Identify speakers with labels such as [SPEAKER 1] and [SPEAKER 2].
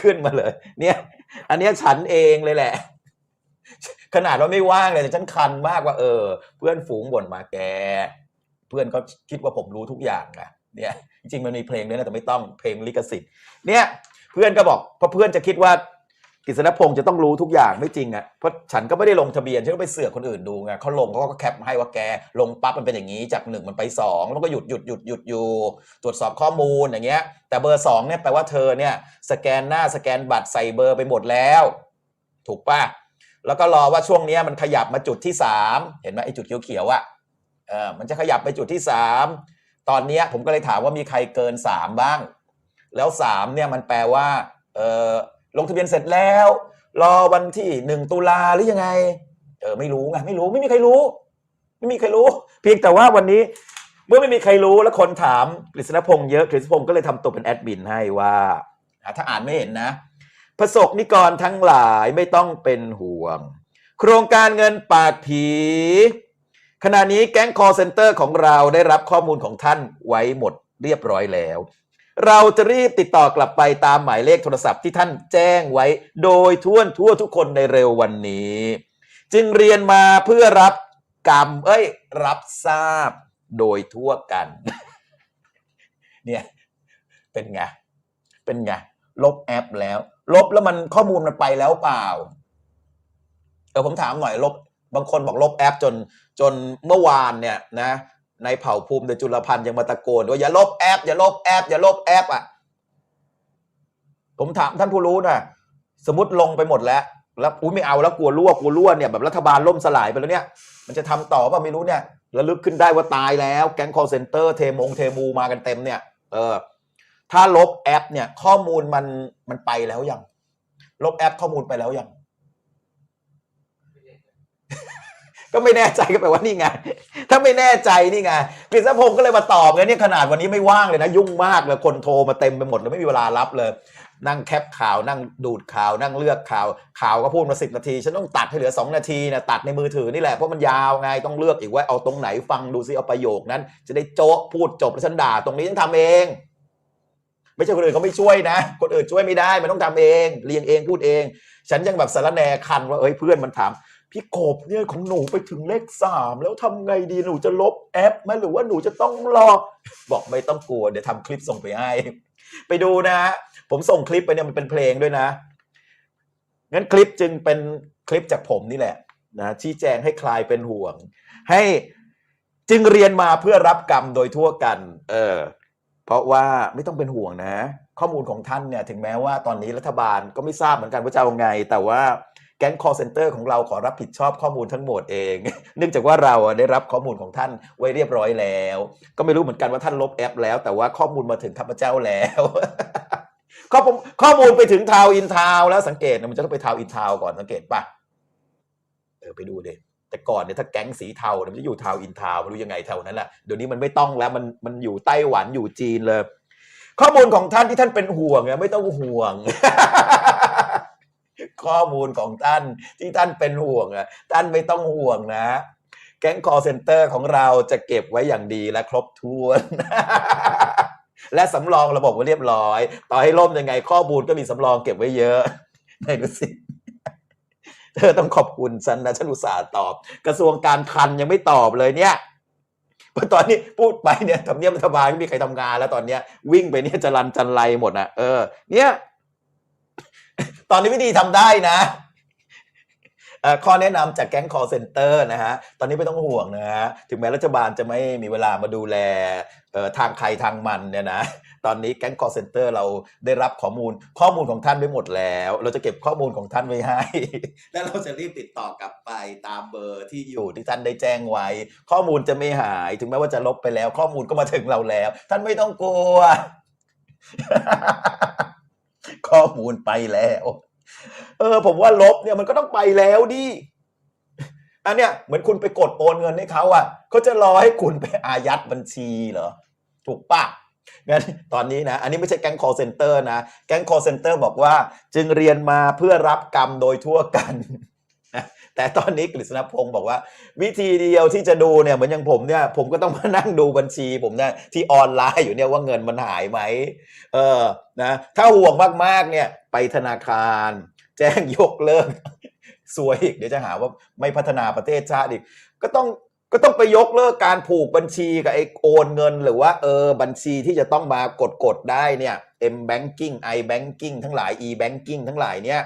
[SPEAKER 1] ขึ้นมาเลย เนี่ย อันนี้ฉันเองเลยแหละ ขนาดว่าไม่ว่างเลยแต่ฉันคันมากว่า เออ เพื่อนฝูงบ่นมาแก เพื่อนก็คิดว่าผมรู้ทุกอย่างอะเนี่ย จริงมันมีเพลงด้วยนะแต่ไม่ต้องเพลงลิขสิทธิ์เนี่ย เพื่อนก็บอกเพราะเพื่อนจะคิดว่า กฤษณพงศ์จะต้องรู้ทุกอย่างไม่จริงอะเพราะฉันก็ไม่ได้ลงทะเบียนฉันก็ไปเสือกคนอื่นดูไงเขาลงเขาก็แคปให้ว่าแกลงปั๊บมันเป็นอย่างนี้จากหนึ่งมันไปสองแล้วก็หยุดหยุดหยุดหยุดอยู่ ตรวจสอบข้อมูลอย่างเงี้ย แต่เบอร์สองเนี่ยแปลว่าเธอเนี่ยสแกนหน้าสแกนบัตรใส่เบอร์ไปหมดแล้ว ถูกป่ะแล้วก็รอว่าช่วงเนี้ยมันขยับมาจุดที่สามเห็นไหมไอ้จุดเขียวๆอะเออมันจะขยับไปจุดที่สามตอนเนี้ยผมก็เลยถามว่ามีใครเกินสามบ้าง แล้วสามเนี่ยมันแปลว่าเออ ลงทะเบียนเสร็จแล้ว รอวันที่หนึ่งตุลาหรือยังไง เออไม่รู้ไงไม่รู้ไม่มีใครรู้ ไม่มีใครรู้ เพียงแต่ว่าวันนี้เมื่อไม่มีใครรู้แล้วคนถามกฤษณพงษ์เยอะกฤษณพงษ์ก็เลยทำตัวเป็นแอดมินให้ว่าถ้าอ่านไม่เห็นนะประสบนิกรทั้งหลายไม่ต้องเป็นห่วง โครงการเงินปากผี ขณะนี้แก๊งคอร์เซ็นเตอร์ของเราได้รับข้อมูลของท่านไว้หมดเรียบร้อยแล้ว เราจะรีบติดต่อกลับไปตามหมายเลขโทรศัพท์ที่ท่านแจ้งไว้ โดยทั่วทั่วทุกคนในเร็ววันนี้ จึงเรียนมาเพื่อรับกรรม เอ้ย รับทราบโดยทั่วกัน เนี่ย เป็นไง เป็นไง ลบแอปแล้ว ลบแล้วมันข้อมูลมันไปแล้วเปล่าเออผมถามหน่อยลบ บางคนบอกลบแอปจนจนเมื่อวานเนี่ยนะ ในเผ่าภูมิในจุลพันธ์ยังมาตะโกนว่าอย่าลบแอปอย่าลบแอปอย่าลบแอปอะผมถามท่านผู้รู้นะสมมติลงไปหมดแล้ว แล้วอุ้ยไม่เอาแล้วกลัวรั่วกลัวรั่วเนี่ยแบบรัฐบาลล่มสลายไปแล้วเนี่ย มันจะทำต่อป่ะไม่รู้เนี่ยระลึกขึ้นได้ว่าตายแล้ว แก๊งคอเซนเตอร์เทมงเทมูมากันเต็มเนี่ย เออ ถ้าลบแอป เนี่ย ข้อมูลมันมันไปแล้วยัง ลบแอปข้อมูลไปแล้วยัง ก็ไม่แน่ใจก็แปลว่านี่ไง ถ้าไม่แน่ใจนี่ไงกฤษณพงศ์ก็เลยมาตอบไงเนี่ยขนาดวันนี้ไม่ว่างเลยนะ ยุ่งมากเลยคนโทรมาเต็มไปหมดเลยไม่มีเวลารับเลย นั่งแคปข่าวนั่งดูดข่าว นั่งเลือกข่าว ข่าวก็พูดมาสิบนาที ฉันต้องตัดให้เหลือสองนาทีนะตัดในมือถือนี่แหละเพราะมันยาวไงต้องเลือกอีกว่าเอาตรงไหนฟังดูซิเอาประโยคนั้น จะได้โจ๊ะพูดจบแล้วฉันด่าตรงนี้ฉันทำเอง ไม่ใช่คนอื่นเขาไม่ช่วยนะ คนอื่นช่วยไม่ได้มันต้องทำเองเรียงเองพูดเอง ฉันยังแบบสารแนคันว่าเอ้ยเพื่อนมันถาม พี่กบเนี่ยของหนูไปถึงเลขสามแล้วทำไงดีหนูจะลบแอปไหมหรือว่าหนูจะต้องรอ บอกไม่ต้องกลัวเดี๋ยวทำคลิปส่งไปให้ ไปดูนะฮะผมส่งคลิปไปเนี่ยมันเป็นเพลงด้วยนะงั้นคลิปจึงเป็นคลิปจากผมนี่แหละนะชี้แจงให้คลายเป็นห่วง ให้จึงเรียนมาเพื่อรับกรรมโดยทั่วกัน เออ เพราะว่าไม่ต้องเป็นห่วงนะ ข้อมูลของท่านเนี่ยถึงแม้ว่าตอนนี้รัฐบาลก็ไม่ทราบเหมือนกันว่าจะเอาไง แต่ว่า แก๊ง call center ของเราขอรับผิดชอบข้อมูลทั้งหมดเอง เนื่องจากว่าเราได้รับข้อมูลของท่านไว้เรียบร้อยแล้ว ก็ไม่รู้เหมือนกันว่าท่านลบแอป แล้วแต่ว่าข้อมูลมาถึงข้าพเจ้าแล้วข้อมูลข้อมูลไปถึงทาวอินทาวแล้วสังเกตนะมันจะต้องไปทาวอินทาวก่อนสังเกตปะเออไปดูเด็แต่ก่อนเนี่ยถ้าแก๊งสีเทาเนี่ยมันจะอยู่ทาวอินทาวไม่รู้ยังไงแถวนั้นแหละเดี๋ยวนี้มันไม่ต้องแล้วมันมันอยู่ไต้หวันอยู่จีนเลย ข้อมูลของท่านที่ท่านเป็นห่วงเนี่ยไม่ต้องห่วง ข้อมูลของท่านที่ท่านเป็นห่วงอะท่านไม่ต้องห่วงนะ แก๊งคอเซ็นเตอร์ของเราจะเก็บไว้อย่างดีและครบถ้วน และสำรองระบบไว้เรียบร้อย ต่อให้ล่มยังไงข้อมูลก็มีสำรองเก็บไว้เยอะไหนดูสิเธอต้องขอบคุณฉันนะฉันอุตส่าห์ตอบ กระทรวงการคลังยังไม่ตอบเลยเนี่ยเพราะตอนนี้พูดไปเนี่ยทำเนียบรัฐบาลไม่มีใครทำงานแล้วตอนเนี้ยวิ่งไปเนี่ยจะรันจันไรหมดนะเออเนี่ย ตอนนี้วิธีทำได้นะเอ่อข้อแนะนำจากแก๊ง call center นะฮะ ตอนนี้ไม่ต้องห่วงนะฮะ ถึงแม้รัฐบาลจะไม่มีเวลามาดูแลเอ่อทางใครทางมันเนี่ยนะ ตอนนี้แก๊ง call center เราได้รับข้อมูล ข้อมูลของท่านไว้หมดแล้ว เราจะเก็บข้อมูลของท่านไว้ให้ แล้วเราจะรีบติดต่อกลับไปตามเบอร์ที่อยู่ที่ท่านได้แจ้งไว้ ข้อมูลจะไม่หาย ถึงแม้ว่าจะลบไปแล้ว ข้อมูลก็มาถึงเราแล้ว ท่านไม่ต้องกลัว ข้อมูลไปแล้ว เออ ผมว่าลบเนี่ยมันก็ต้องไปแล้วดิอันเนี้ยเหมือนคุณไปกดโอนเงินให้เขาอะเขาจะรอให้คุณไปอายัดบัญชีเหรอ ถูกปะงั้นตอนนี้นะ อันนี้ไม่ใช่แก๊ง call center นะ แก๊ง call center บอกว่า จึงเรียนมาเพื่อรับกรรมโดยทั่วกัน แต่ตอนนี้กฤษณพงศ์บอกว่า วิธีเดียวที่จะดูเนี่ยเหมือนอย่างผมเนี่ยผมก็ต้องมานั่งดูบัญชี ผมเนี่ยที่ออนไลน์อยู่เนี่ยว่าเงินมันหายไหมเออนะถ้าห่วงมากๆเนี่ยไปธนาคาร แจ้งยกเลิกสวยอีกเดี๋ยวจะหาว่าไม่พัฒนาประเทศชาติอีก ก็ต้องก็ต้องไปยกเลิกการผูกบัญชีกับไอโอนเงิน หรือว่าเออบัญชีที่จะต้องมากดกดได้เนี่ย M banking I banking ทั้งหลาย E banking ทั้งหลายเนี่ย